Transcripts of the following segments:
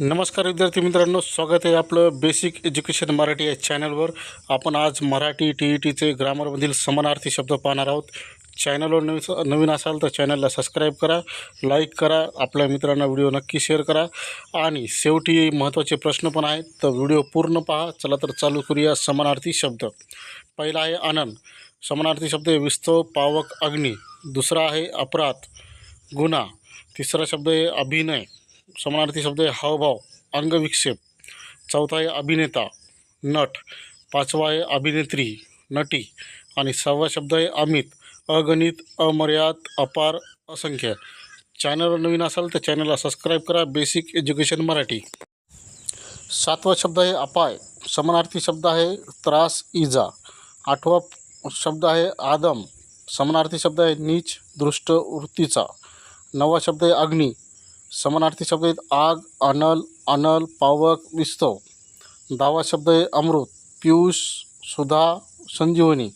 नमस्कार विद्यार्थी मित्रांनो स्वागत आहे आपलं बेसिक एज्युकेशन मराठी या चॅनलवर आपण आज मराठी टी ई टीचे ग्रामरमधील समानार्थी शब्द पाहणार आहोत. चॅनलवर नवीन नवीन असाल तर चॅनलला सबस्क्राईब करा लाईक करा आपल्या मित्रांना व्हिडिओ नक्की शेअर करा. आणि शेवटी महत्त्वाचे प्रश्न पण आहेत तर व्हिडिओ पूर्ण पहा. चला तर चालू करूया समानार्थी शब्द. पहिला आहे आनंद. समानार्थी शब्द आहे विस्तव पावक अग्नी. दुसरा आहे अपराध गुन्हा. तिसरा शब्द आहे अभिनय. समानार्थी शब्द आहे हावभाव अंगविक्षेप. चौथा आहे अभिनेता नट. पाचवा आहे अभिनेत्री नटी. आणि सहावा शब्द आहे अमित अगणित अमर्याद अपार असंख्य. चॅनलवर नवीन असाल तर चॅनलला सबस्क्राईब करा बेसिक एज्युकेशन मराठी. सातवा शब्द आहे अपाय समानार्थी शब्द आहे त्रास इजा. आठवा शब्द आहे आदम समानार्थी शब्द आहे नीच दृष्ट वृत्तीचा. नववा शब्द आहे अग्नी समानार्थी शब्द आहेत आग अनल अनल पावक विस्तव. दहावा शब्द आहे अमृत पियुष सुधा संजीवनी.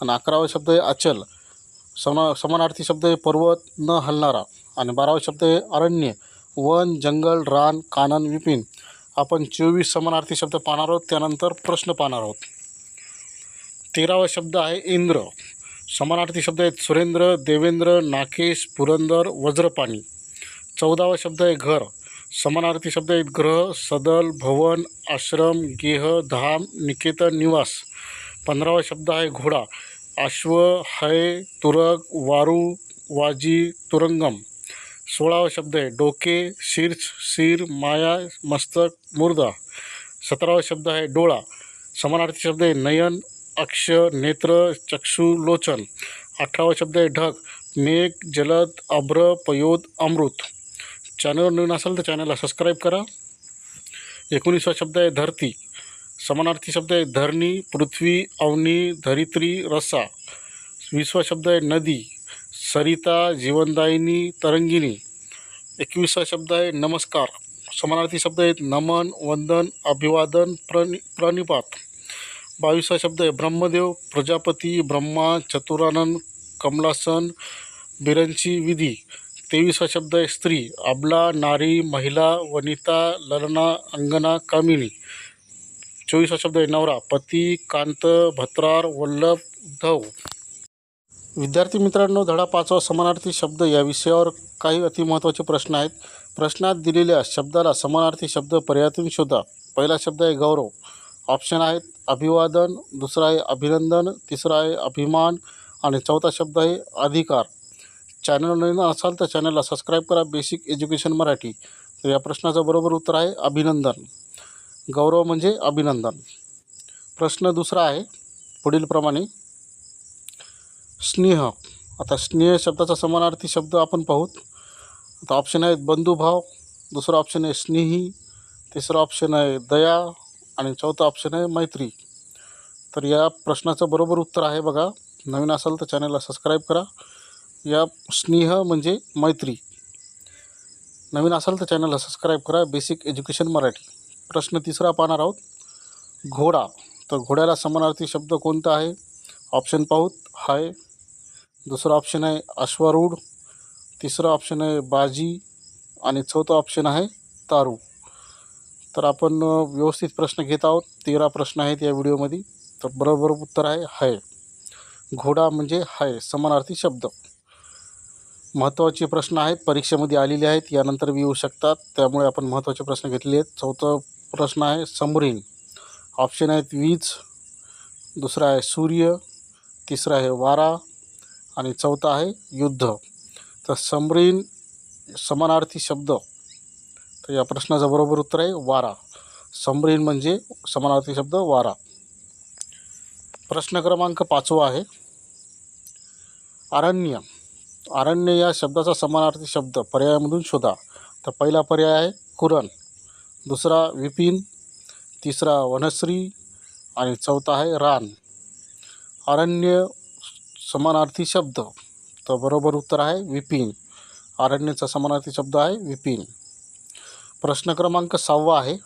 आणि अकरावा शब्द आहे अचल. समा समानार्थी शब्द आहे पर्वत न हलणारा. आणि बारावा शब्द आहे अरण्य वन जंगल रान कानन विपिन. आपण चोवीस समानार्थी शब्द पाहणार आहोत त्यानंतर प्रश्न पाहणार आहोत. तेरावा शब्द आहे इंद्र. समानार्थी शब्द आहेत सुरेंद्र देवेंद्र नाकेश पुरंदर वज्रपाणी. चौदावा शब्द आहे घर. समानार्थी शब्द आहेत ग्रह सदल भवन आश्रम गेह धाम निकेतन निवास. पंधरावा शब्द आहे घोडा. अश्व हय तुरक वारू वाजी तुरंगम. सोळावा शब्द आहे डोके शीर्ष शिर माया मस्तक मुर्दा. सतरावा शब्द आहे डोळा. समानार्थी शब्द आहे नयन अक्ष नेत्र चक्षु लोचन. अठरावा शब्द आहे ढग. मेघ जलद अभ्र पयोद अमृत. चॅनलवर नवीन असाल तर चॅनलला सबस्क्राईब करा. एकोणीसवा शब्द आहे धरती. समानार्थी शब्द आहे धरणी पृथ्वी अवनी धरित्री रसा. वीसवा शब्द आहे नदी. सरिता जीवनदायिनी तरंगिणी एकवीसवा शब्द आहे नमस्कार. समानार्थी शब्द आहेत नमन वंदन अभिवादन प्रणि प्रणिपात. बावीसवा शब्द आहे ब्रह्मदेव प्रजापती ब्रह्मा चतुरानंद कमलासन बिरंची विधी. तेवीसवा शब्द आहे स्त्री. अबला नारी महिला वनिता ललना अंगना कामिनी. चोवीसवा शब्द आहे नवरा. पती कांत भत्रार वल्लभ धव. विद्यार्थी मित्रांनो धडा पाचवा समानार्थी शब्द. या विषयावर काही अतिमहत्त्वाचे प्रश्न आहेत. प्रश्नात दिलेल्या शब्दाला समानार्थी शब्द पर्यायातून शोधा. पहिला शब्द आहे गौरव. ऑप्शन आहेत अभिवादन. दुसरा आहे अभिनंदन. तिसरा आहे अभिमान. आणि चौथा शब्द आहे अधिकार. चॅनल नवीन असाल तर चॅनलला सबस्क्राईब करा. Basic education Marathi. तर या प्रश्नाचं बरोबर उत्तर आहे अभिनंदन. गौरव म्हणजे अभिनंदन. प्रश्न दुसरा आहे पुढीलप्रमाणे. स्नेह. आता स्नेह शब्दाचा समानार्थी शब्द आपण पाहूत. आता ऑप्शन आहेत बंधुभाव. दुसरा ऑप्शन आहे स्नेही. तिसरा ऑप्शन आहे दया. आणि चौथा ऑप्शन आहे मैत्री. तर या प्रश्नाचं बरोबर उत्तर आहे बघा. नवीन असाल तर चॅनलला सबस्क्राईब करा. या स्नेह म्हणजे मैत्री. नवीन असाल तर चॅनलला सबस्क्राईब करा. Basic education Marathi. प्रश्न तिसरा पाहणार आहोत. घोडा. तर घोड्याला समानार्थी शब्द कोणता आहे? ऑप्शन पाहूत. हाय. दुसरा ऑप्शन आहे अश्वारूढ. तिसरा ऑप्शन आहे बाजी. आणि चौथा ऑप्शन आहे तारू. तर आपण व्यवस्थित प्रश्न घेत आहोत. तेरा प्रश्न आहेत या व्हिडिओमध्ये तर बरोबर उत्तर आहे हाय. घोडा म्हणजे हाय. समानार्थी शब्द. महत्त्वाचे प्रश्न आहेत परीक्षेमध्ये आलेले आहेत यानंतर बी येऊ शकतात. त्यामुळे आपण महत्त्वाचे प्रश्न घेतलेले आहेत. चौथा प्रश्न आहे समरीन. ऑप्शन आहेत वीज दुसरा आहे सूर्य तिसरा आहे वारा आणि चौथा आहे युद्ध. तर समरीन समानार्थी शब्द. तर या प्रश्नाचं बरोबर उत्तर आहे वारा. समरीन म्हणजे समानार्थी शब्द वारा. प्रश्न क्रमांक पाचवा आहे. अरण्य. अरण्य या शब्दाचा समानार्थी शब्द पर्यायामधून शोधा. तर पहिला पर्याय आहे कुरण. दुसरा विपिन. तिसरा वनश्री. आणि चौथा आहे रान. अरण्य समानार्थी शब्द. तर बरोबर उत्तर आहे विपिन. अरण्यचा समानार्थी शब्द आहे विपिन. प्रश्न क्रमांक सहावा आहे.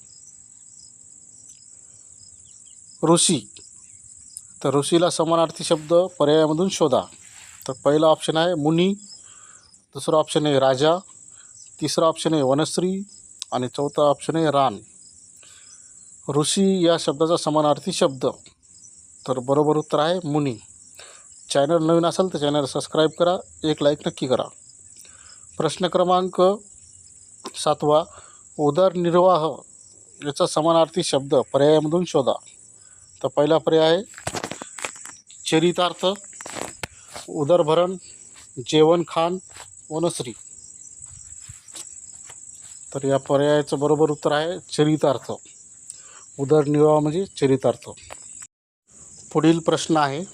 ऋषी. तर ऋषीला समानार्थी शब्द पर्यायामधून शोधा. तर पहिला ऑप्शन आहे मुनी दुसरा ऑप्शन आहे राजा तिसरा ऑप्शन आहे वनश्री आणि चौथा ऑप्शन आहे रान. ऋषी या शब्दाचा समानार्थी शब्द. तर बरोबर उत्तर आहे मुनी. चॅनल नवीन असेल तर चॅनल सबस्क्राईब करा एक लाईक नक्की करा. प्रश्न क्रमांक सातवा उदरनिर्वाह याचा समानार्थी शब्द पर्यायामधून शोधा. तर पहिला पर्याय आहे चरितार्थ. उदरभरण जेवण खान वनश्री. तर या पर्यायाचं बरोबर उत्तर आहे चरितार्थ. उदरनिर्वाह म्हणजे चरितार्थ. पुढील प्रश्न आहे.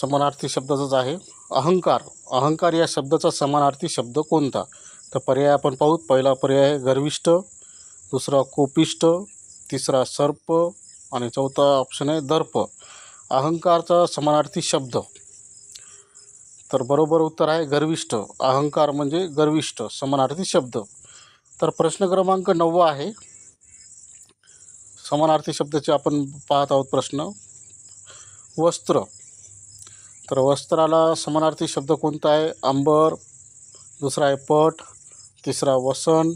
समानार्थी शब्दाचाच आहे. अहंकार. अहंकार या शब्दाचा समानार्थी शब्द कोणता? तर पर्याय आपण पाहू. पहिला पर्याय आहे गर्विष्ठ. दुसरा कोपिष्ठ तिसरा सर्प. आणि चौथा ऑप्शन आहे दर्प. अहंकारचा समानार्थी शब्द. तर बरोबर उत्तर आहे गर्विष्ठ. अहंकार म्हणजे गर्विष्ठ समानार्थी शब्द. तर प्रश्न क्रमांक नववा आहे. समानार्थी शब्दाचे आपण पाहत आहोत प्रश्न. वस्त्र. तर वस्त्राला समानार्थी शब्द कोणता आहे? अंबर दुसरा आहे पट तिसरा वसन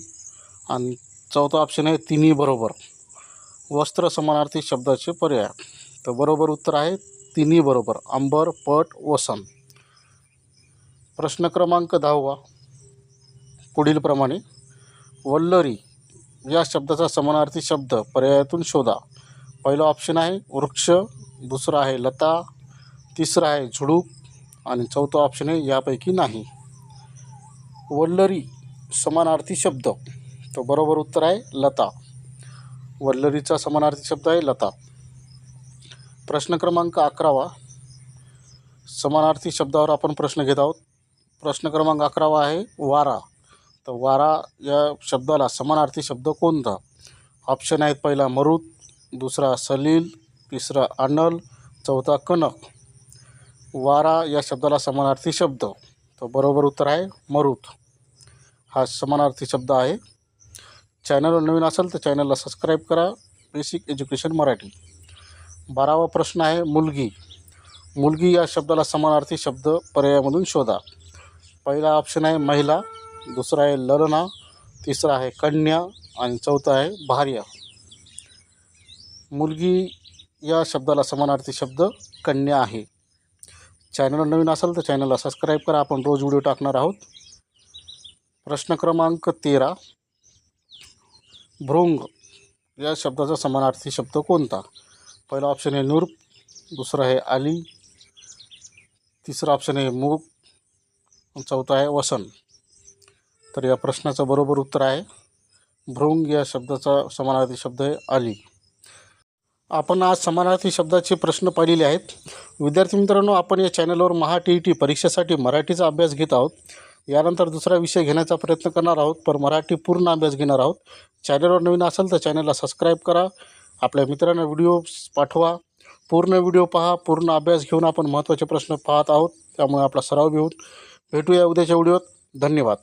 आणि चौथा ऑप्शन आहे तिन्ही बरोबर. वस्त्र समानार्थी शब्दाचे पर्याय. तर बरोबर उत्तर आहे तिन्ही बरोबर. अंबर पट वसन प्रश्न क्रमांक दहावा. पुढीलप्रमाणे वल्लरी या शब्दाचा समानार्थी शब्द पर्यायातून शोधा. पहिला ऑप्शन आहे वृक्ष दुसरा आहे लता तिसरा आहे झुडूप आणि चौथा ऑप्शन आहे यापैकी नाही. वल्लरी समानार्थी शब्द. तो बरोबर उत्तर आहे लता. वल्लरीचा समानार्थी शब्द आहे लता. प्रश्न क्रमांक अकरावा. समानार्थी शब्दावर आपण प्रश्न घेत आहोत. प्रश्न क्रमांक अकरावा आहे वारा. तर वारा या शब्दाला समानार्थी शब्द कोणता? ऑप्शन आहेत पहिला मरुत दुसरा सलील तिसरा अनल चौथा कनक. वारा या शब्दाला समानार्थी शब्द. तर बरोबर उत्तर आहे मरुत. हा समानार्थी शब्द आहे. चॅनलवर नवीन असेल तर चॅनलला सबस्क्राईब करा. Basic education Marathi. बारावा प्रश्न आहे मुलगी. मुलगी या शब्दाला समानार्थी शब्द पर्यायामधून शोधा. पहिला ऑप्शन आहे महिला दुसरा आहे ललना तिसरा आहे कन्या आणि चौथा आहे भार्य. मुलगी या शब्दाला समानार्थी शब्द कन्या आहे. चॅनल नवीन असेल तर चॅनलला सबस्क्राईब करा. आपण रोज व्हिडिओ टाकणार आहोत. प्रश्न क्रमांक तेरा. भृंग या शब्दाचा समानार्थी शब्द कोणता? पहिला ऑप्शन आहे नूर दुसरा आहे आली तिसरा ऑप्शन आहे मूग चौथा आहे वसन तर या प्रश्नाचं बरोबर उत्तर आहे भृंग या शब्दाचा समानार्थी शब्द आहे आली आपण आज समानार्थी शब्दाचे प्रश्न पाहिलेले आहेत. विद्यार्थी मित्रांनो आपण या चॅनलवर महा टी ई टी परीक्षेसाठी मराठीचा अभ्यास घेत आहोत. यानंतर दुसरा विषय घेण्याचा प्रयत्न करणार आहोत पर मराठी पूर्ण अभ्यास घेणार आहोत. चॅनलवर नवीन असेल तर चॅनलला सबस्क्राईब करा. आपल्या मित्रांना व्हिडिओ पाठवा. पूर्ण व्हिडिओ पहा. पूर्ण अभ्यास घेऊन आपण महत्त्वाचे प्रश्न पाहत आहोत. त्यामुळे आपला सराव घेऊन भेटूया उद्याच्या व्हिडिओत धन्यवाद.